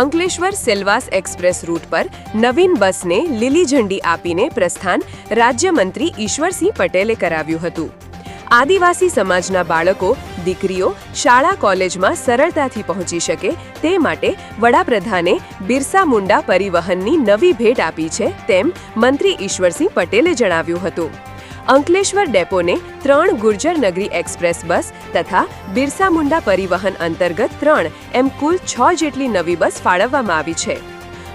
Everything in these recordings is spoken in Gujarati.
અંકલેશ્વર સેલવાસ એક્સપ્રેસ રૂટ પર નવીન બસને લીલી ઝંડી આપીને પ્રસ્થાન રાજ્યમંત્રી ઈશ્વરસિંહ પટેલે કરાવ્યું હતું. આદિવાસી સમાજના બાળકો, દીકરીઓ શાળા કોલેજમાં સરળતાથી પહોંચી શકે તે માટે વડાપ્રધાને બિરસા મુંડા પરિવહનની નવી ભેટ આપી છે તેમ મંત્રી ઈશ્વરસિંહ પટેલે જણાવ્યું હતું. અંકલેશ્વર ડેપોને ત્રણ ગુર્જર નગરી એક્સપ્રેસ બસ તથા બિરસા મુંડા પરિવહન અંતર્ગત ત્રણ એમ કુલ છ જેટલી નવી બસ ફાળવવામાં આવી છે.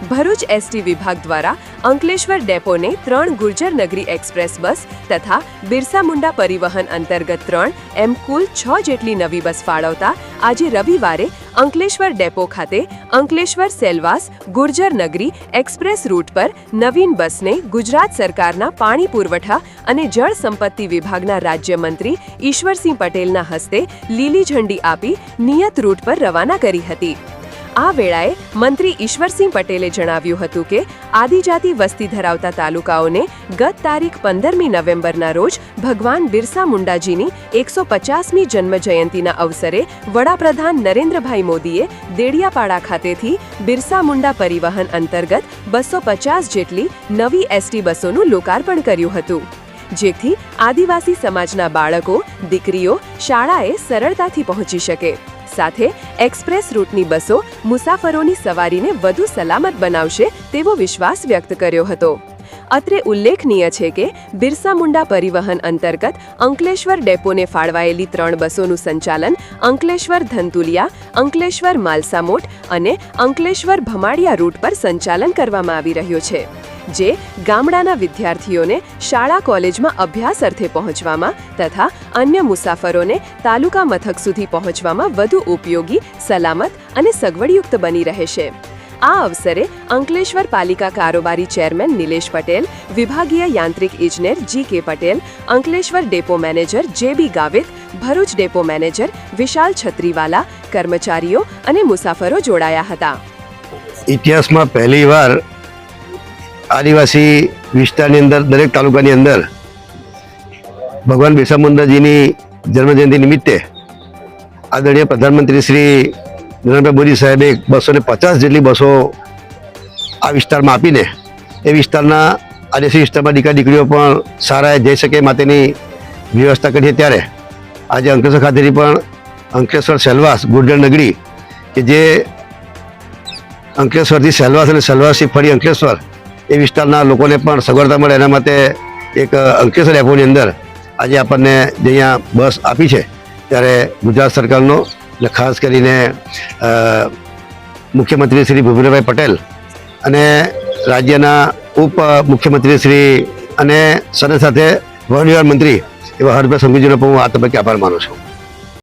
ભરૂચ એસટી વિભાગ દ્વારા અંકલેશ્વર ડેપોને ત્રણ ગુર્જર નગરી એક્સપ્રેસ બસ તથા બિરસા મુંડા પરિવહન અંતર્ગત ત્રણ એમ કુલ છ જેટલી નવી બસ ફાળવતા આજે રવિવારે અંકલેશ્વર ડેપો ખાતે અંકલેશ્વર સેલવાસ ગુર્જર નગરી એક્સપ્રેસ રૂટ પર નવીન બસને ગુજરાત સરકારના પાણી પુરવઠા અને જળ સંપત્તિ વિભાગના રાજ્યમંત્રી ઈશ્વરસિંહ પટેલના હસ્તે લીલી ઝંડી આપી નિયત રૂટ પર રવાના કરી હતી. આ વેળાએ મંત્રી ઈશ્વરસિંહ પટેલે જણાવ્યું હતું કે આદિજાતિ વસ્તી ધરાવતા તાલુકાઓને ગત તારીખ પંદરમી નવેમ્બરના રોજ ભગવાન બિરસા મુંડાજીની એકસો પચાસમી જન્મ જયંતીના અવસરે વડાપ્રધાન નરેન્દ્રભાઈ મોદીએ દેડિયાપાડા ખાતેથી બિરસા મુંડા પરિવહન અંતર્ગત બસો પચાસ જેટલી નવી એસટી બસોનું લોકાર્પણ કર્યું હતું. જેથી આદિવાસી સમાજના બાળકો, દીકરીઓ, શાળાએ સરળતાથી પહોંચી શકે. સાથે એક્સપ્રેસ રૂટની બસો મુસાફરોની સવારીને વધુ સલામત બનાવશે તેવો વિશ્વાસ વ્યક્ત કર્યો હતો. અત્રે ઉલ્લેખનીય છે કે બિરસા મુંડા પરિવહન અંતર્ગત અંકલેશ્વર ડેપોને ફાળવાયેલી ત્રણ બસોનું સંચાલન અંકલેશ્વર ધંતુલિયા, અંકલેશ્વર માલસામોટ અને અંકલેશ્વર ભમાડિયા રૂટ પર સંચાલન કરવામાં આવી રહ્યું છે. જે ગામડાના વિદ્યાર્થીઓને શાળા કોલેજમાં અભ્યાસ અર્થે પહોંચવામાં તથા અન્ય મુસાફરોને તાલુકા મથક સુધી પહોંચવામાં વધુ ઉપયોગી, સલામત અને સગવડયુક્ત બની રહેશે આ અવસરે અંકલેશ્વર પાલિકા કારોબારી ચેરમેન નિલેશ પટેલ, વિભાગીય યાંત્રિક ઇજનેર જી કે Patel, Ankleshwar depot manager J B Gavit, Bharuch depot manager Vishal Chhatriwala, કર્મચારીઓ અને મુસાફરો જોડાયા હતા. ઇતિહાસમાં પહેલીવાર આદિવાસી વિસ્તારની અંદર, દરેક તાલુકાની અંદર ભગવાન બિરસા મુંડાજીની જન્મજયંતિ નિમિત્તે આદરણીય પ્રધાનમંત્રી શ્રી નરેન્દ્રભાઈ મોદી સાહેબે બસો ને પચાસ જેટલી બસો આ વિસ્તારમાં આપીને, એ વિસ્તારના આદિવાસી વિસ્તારમાં દીકરા દીકરીઓ પણ સારા જઈ શકે માટેની વ્યવસ્થા કરી ત્યારે આજે અંકલેશ્વર ખાતેથી પણ અંકલેશ્વર સેલવાસ ગુર્જર નગરી કે જે અંકલેશ્વરથી સેલવાસ અને સેલવાસથી ફરી અંકલેશ્વર એ વિસ્તારના લોકોને પણ સગવડતા મળે. એના માટે એક અંકલેશ્વર ડેપોની અંદર આજે આપણને જે અહીંયા બસ આપી છે, ત્યારે ગુજરાત સરકારનો અને ખાસ કરીને મુખ્યમંત્રી શ્રી ભૂપેન્દ્રભાઈ પટેલ અને રાજ્યના ઉપ મુખ્યમંત્રી શ્રી અને સાથે સાથે વહન મંત્રી એવા હરભાઈ સંઘવીજીનો પણ હું આ તબક્કે આભાર માનું છું.